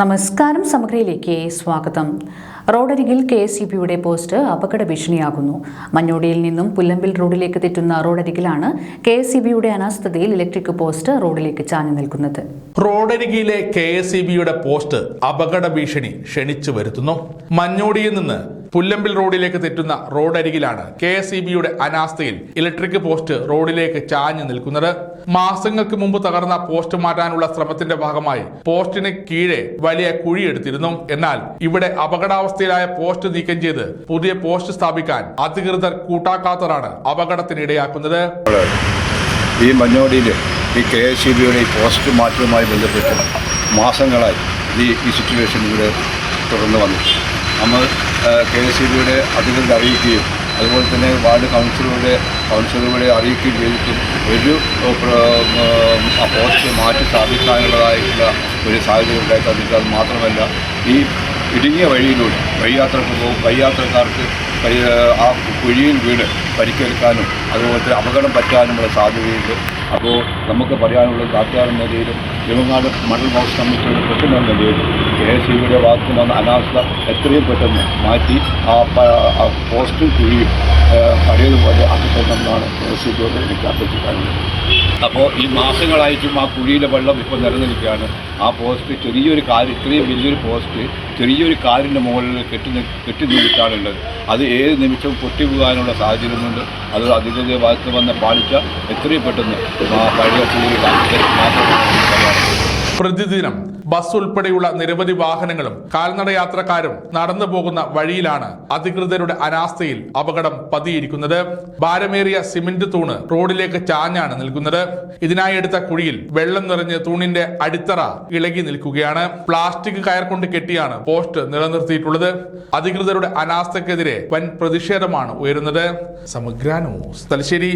നമസ്കാരം സമഗ്രയിലേക്ക് സ്വാഗതം. റോഡരികിൽ കെ എസ് ഇ പിയുടെ പോസ്റ്റ് അപകട ഭീഷണിയാകുന്നു. മഞ്ഞോടിയിൽ നിന്നും പുല്ലമ്പിൽ റോഡിലേക്ക് തെറ്റുന്ന റോഡരികിലാണ് കെ എസ് ഇ ബിയുടെ അനാസ്ഥതയിൽ ഇലക്ട്രിക് പോസ്റ്റ് റോഡിലേക്ക് ചാഞ്ഞു നിൽക്കുന്നത്. റോഡരികിലെ കെ എസ് ബിയുടെ പോസ്റ്റ് അപകട ഭീഷണി ക്ഷണിച്ചു വരുത്തുന്നു. മഞ്ഞോടിയിൽ നിന്ന് പുല്ലമ്പിൽ റോഡിലേക്ക് തെറ്റുന്ന റോഡരികിലാണ് കെ എസ് ഇ ബിയുടെ അനാസ്ഥയിൽ ഇലക്ട്രിക് പോസ്റ്റ് റോഡിലേക്ക് ചാഞ്ഞു നിൽക്കുന്നത്. മാസങ്ങൾക്ക് മുമ്പ് തകർന്ന പോസ്റ്റ് മാറ്റാനുള്ള ശ്രമത്തിന്റെ ഭാഗമായി പോസ്റ്റിന് കീഴെ വലിയ കുഴിയെടുത്തിരുന്നു. എന്നാൽ ഇവിടെ അപകടാവസ്ഥയിലായ പോസ്റ്റ് നീക്കം ചെയ്ത് പുതിയ പോസ്റ്റ് സ്ഥാപിക്കാൻ അധികൃതർ കൂട്ടാക്കാത്തതാണ് അപകടത്തിനിടയാക്കുന്നത്. ഈ മഞ്ഞോടിയിൽ ഈ കെ എസ് സി ബിയുടെ പോസ്റ്റ് മാറ്റവുമായി ബന്ധപ്പെട്ട് മാസങ്ങളായി ഈ ഈ സിറ്റുവേഷൻ ഇവിടെ തുടർന്ന് വന്നു. നമ്മൾ കെ എസ് സി ബിയുടെ അധികൃതർ അറിയിക്കുകയും അതുപോലെ തന്നെ വാർഡ് കൗൺസിലറുടെ കൗൺസിലറുടെ അറിയിക്കുകയും ചെയ്തിട്ടും ഒരു പോസ്റ്റ് മാറ്റി സ്ഥാപിക്കാനുള്ളതായിട്ടുള്ള ഒരു സാഹചര്യം ഉണ്ടായി തന്നിട്ട് അത് മാത്രമല്ല ഈ ഇടുങ്ങിയ വഴിയിലൂടെ വഴിയാത്രക്ക് പോകും വഴിയാത്രക്കാർക്ക് ആ കുഴിയിൽ വീട് പരിക്കേൽക്കാനും അതുപോലെ അപകടം പറ്റാനുമുള്ള സാധ്യതയുണ്ട്. അപ്പോൾ നമുക്ക് പറയാനുള്ളത് എന്ന നിലയിലും ജമങ്ങാട് മണൽ ബോക്സ് കമ്മിറ്റിയുടെ പ്രസിഡന്റ് നിലയിലും കെ എസ് സിയുടെ ഭാഗത്ത് നിന്ന് അനാസ്ഥ എത്രയും പെട്ടെന്ന് മാറ്റി ആ പോസ്റ്റ് കുഴിയും പഴയതുപോലെ ആക്കിത്തരണമെന്നാണ് കെ എസ് സിയോട് എനിക്ക് അഭ്യർത്ഥിക്കാനുള്ളത്. അപ്പോൾ ഈ മാസങ്ങളായിട്ടും ആ കുഴിയിലെ വെള്ളം ഇപ്പോൾ നിലനിൽക്കുകയാണ്. ആ പോസ്റ്റ് ചെറിയൊരു കാര് ഇത്രയും വലിയൊരു പോസ്റ്റ് ചെറിയൊരു കാറിന്റെ മുകളിൽ കെട്ടി കെട്ടി നിന്നിട്ടാണുള്ളത് അത് ഏത് നിമിഷവും പൊട്ടി പോകാനുള്ള സാഹചര്യമുണ്ട്. അത് അധികൃതരുടെ ഭാഗത്ത് വന്ന പാളിച്ച എത്രയും പെട്ടെന്ന് പഴയ കുഴിയിൽ പ്രതിദിനം ബസ് ഉൾപ്പെടെയുള്ള നിരവധി വാഹനങ്ങളും കാൽനട യാത്രക്കാരും നടന്നു പോകുന്ന വഴിയിലാണ് അധികൃതരുടെ അനാസ്ഥയിൽ അപകടം പതിയിരിക്കുന്നത്. ഭാരമേറിയ സിമന്റ് തൂണ് റോഡിലേക്ക് ചാഞ്ഞാണ് നിൽക്കുന്നത്. ഇതിനായി എടുത്ത കുഴിയിൽ വെള്ളം നിറഞ്ഞ് തൂണിന്റെ അടിത്തറ ഇളകി നിൽക്കുകയാണ്. പ്ലാസ്റ്റിക് കയർ കൊണ്ട് കെട്ടിയാണ് പോസ്റ്റ് നിലനിർത്തിയിട്ടുള്ളത്. അധികൃതരുടെ അനാസ്ഥക്കെതിരെ വൻ പ്രതിഷേധമാണ് ഉയരുന്നത്. സമഗ്ര ന്യൂസ് തലശ്ശേരി.